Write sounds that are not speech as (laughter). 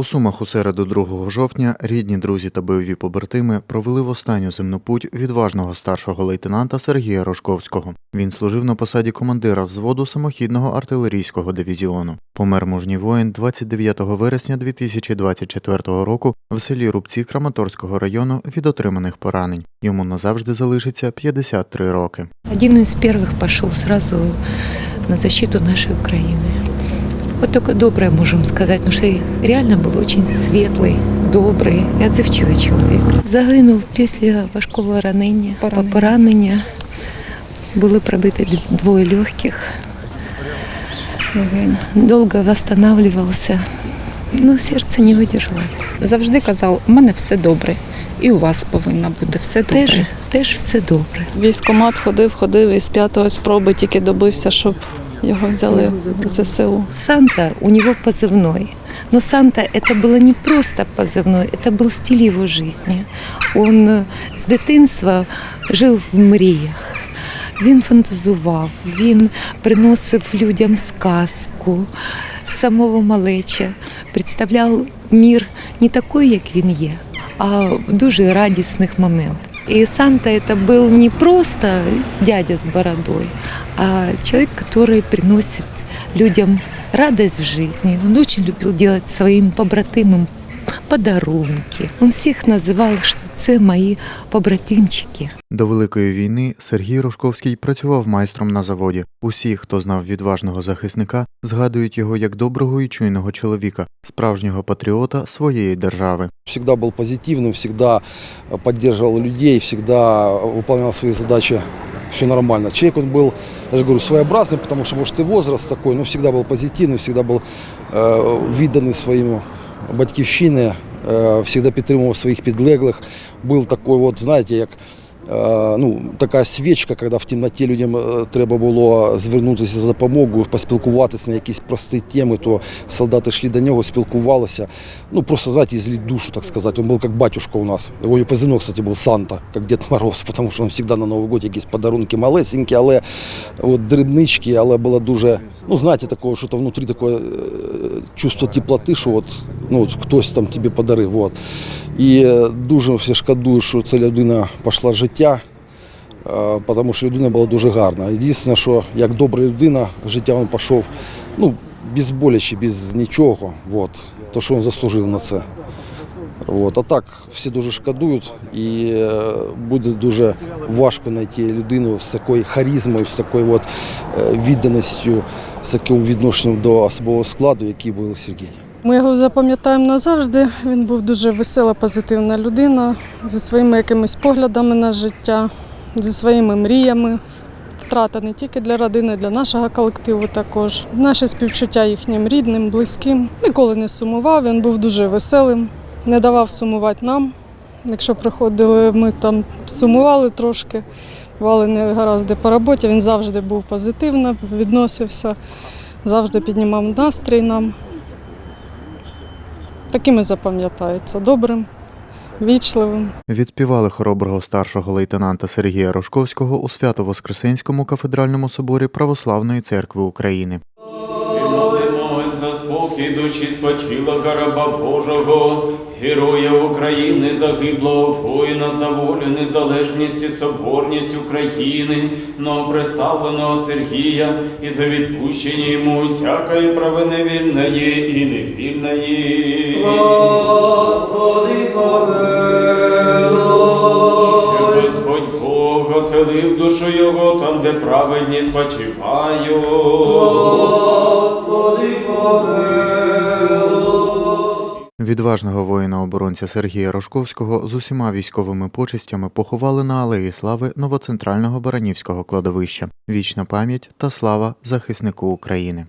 У Сумах у середу 2 жовтня рідні, друзі та бойові побратими провели в останню земну путь відважного старшого лейтенанта Сергія Рожковського. Він служив на посаді командира взводу самохідного артилерійського дивізіону. Помер мужній воїн 29 вересня 2024 року в селі Рубці Краматорського району від отриманих поранень. Йому назавжди залишиться 53 роки. Один из первых пошел сразу на защиту нашей Украины. Вот только доброе можем сказать, потому что реально был очень светлый, добрий і отзивчивий чоловік. Загинув після важкого ранення, Поранення. поранення. Були пробиті двоє легких. Довго восстанавливался. Ну, серце не видержало. Завжди казав, у мене все добре. І у вас повинно бути все добре. Теж, теж все добре. Військомат ходив, ходив і з п'ятої спроби тільки добився, щоб його взяли в ЗСУ. Санта, у него позывной. Но Санта это было не просто позывной, это был стиль его жизни. Он е, з дитинства жив в мріях. Він фантазував, він приносив людям сказку з самого малеча, представляв мір не такий, як він є, а в дуже радісних моментах. И Санта это был не просто дядя с бородой, а человек, который приносит людям радость в жизни. Он очень любил делать своим побратимам подарунки. Он всех называл, что це мої побратимчики. До Великої війни Сергій Рожковський працював майстром на заводі. Усі, хто знав відважного захисника, згадують його як доброго і чуйного чоловіка, справжнього патріота своєї держави. Всегда был позитивным, всегда э, поддерживал людей, всегда выполнял свои задачи. Все нормально. Человек он был, я же говорю, своеобразный, потому что, может, и возраст такой, но всегда был позитивный, всегда был э, відданий своїм батьківщині, э, всегда підтримував своїх підлеглих. Был такой, вот, знаете, як е, ну, така свічка, коли в темноті людям е, треба було звернутися за допомогою, поспілкуватися на якісь прості теми, то солдати йшли до нього, спілкувалися. Ну, просто, знаете, излить душу, так сказать. Он был как батюшка у нас. Его и позывной, кстати, был Санта, как Дед Мороз, потому (laughs) что он всегда на Новий год якісь подарунки малесенькі, але от дрібнички, але було дуже, ну, знаєте, такого, що то внутрі таке е, чувство теплоти, що от, ну, от хтось там тобі подарив. От. І е, дуже всі шкодують, що ця людина пішла життя, е, тому що людина була дуже гарна. Єдине, що як добра людина, життя він пішов, ну, без болячі, без нічого. От. То, що він заслужив на це. От. А так всі дуже шкодують і е, буде дуже важко знайти людину з такою харизмою, з такою от, е, відданістю, з таким відношенням до особового складу, який був Сергій. Ми його запам'ятаємо назавжди. Він був дуже весела, позитивна людина зі своїми якимись поглядами на життя, зі своїми мріями. Втрата не тільки для родини, для нашого колективу також. Наші співчуття їхнім рідним, близьким. Ніколи не сумував. Він був дуже веселим, не давав сумувати нам. Якщо приходили, ми там сумували трошки, бували негаразди по роботі. Він завжди був позитивно, відносився, завжди піднімав настрій нам. Такими запам'ятається добрим, вічливим. Відспівали хороброго старшого лейтенанта Сергія Рожковського у Свято-Воскресенському кафедральному соборі Православної церкви України. Душі спочилого раба Божого, героя України загиблого воїна за волю, незалежність і соборність України, новоприставленого Сергія і за відпущення йому всякої правини вільної і невільної. Господи, Господь Бог оселив душу його там, де праведні спочивають. Відважного воїна-оборонця Сергія Рожковського з усіма військовими почестями поховали на Алеї Слави новоцентрального Баранівського кладовища. Вічна пам'ять та слава захиснику України.